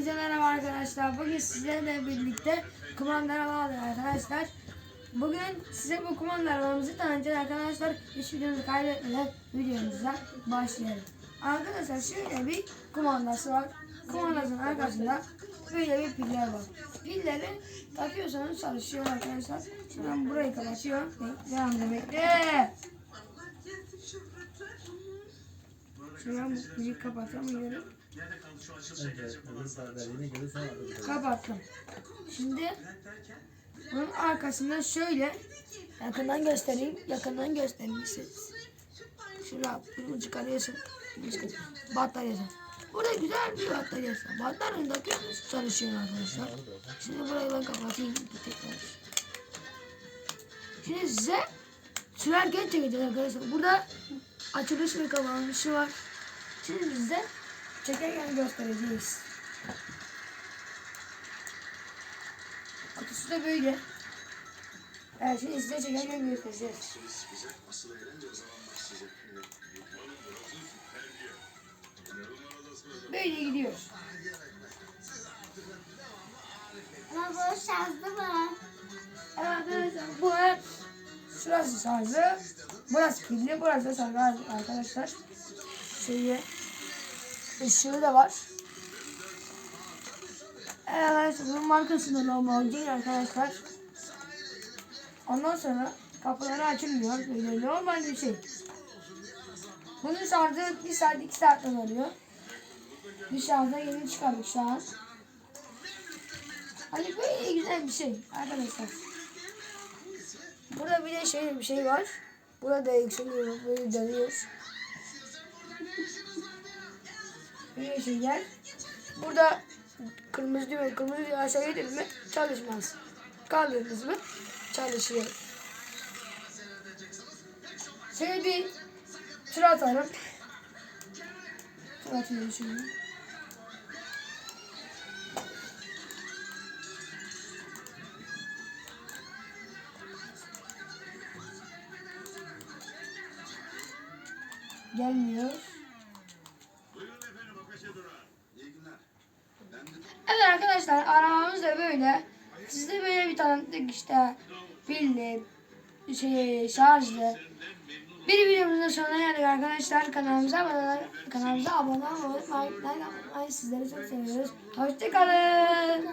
Hepinize merhaba arkadaşlar. Bugün sizlerle birlikte kumanda araba arkadaşlar. Bugün size bu kumanda arabamızı tanıtacağız arkadaşlar. Hiç videomuzu kaybetmeden videomuza başlayalım. Arkadaşlar şöyle bir kumandası var. Kumandasının arkasında böyle bir piller var. Pilleri takıyorsanız çalışıyor arkadaşlar. Şimdi ben burayı kapatıyorum. Devam edin bekle. Şimdi ben bu müziği kapatamıyorum. Evet, öbür sandalyenin geri sana alırız. Kapattım. Şimdi bunun arkasında şöyle yakından göstereyim. Yakından göstereyim siz. Şurada bunu çıkarıyorsun. Bataryası. Burada güzel bir bataryası. Takıyorsunuz çalışıyor arkadaşlar. Şimdi burayı ben kapatayım. Tekrar. Şimdi size sürerken çekeceğiz arkadaşlar. Burada açılış ve kapanışı var. Şimdi size çekerken göstereceğiz. Kutusu da böyle. Evet şimdi size çekerken göstereceğiz. Böyle gidiyor. Ama bu şanslı mı? Evet bu hep şurası şarjı. Burası pilli, burası da şarjı arkadaşlar. Şeyi ışığı da var. Evet arkadaşlar bunun markası da Lamborghini arkadaşlar. Ondan sonra kapıları açılmıyor. Böyle normal bir şey. Bunun şarjı 1 saat 2 saatten alıyor. Bir şarjda yeni çıkardık şu an. Hani böyle güzel bir şey arkadaşlar. Burada bir de şey bir şey var. Burada yükseliyor, böyle dönüyor. Böyle şeyler. Burada kırmızı diyor, kırmızı diyor aşağı gidin mi çalışmaz. Kaldırdınız mı çalışıyor. Şöyle bir tur atalım. Tur atıyoruz şimdi. Gelmiyor. Evet arkadaşlar arabamız da böyle. Size böyle bir tanıttık işte. Pilli, şey, şarjlı. Bir videomuzun sonuna geldik arkadaşlar. Kanalımıza abone, kanalımıza abone olmayı unutmayın. Sizleri çok seviyoruz. Hoşçakalın.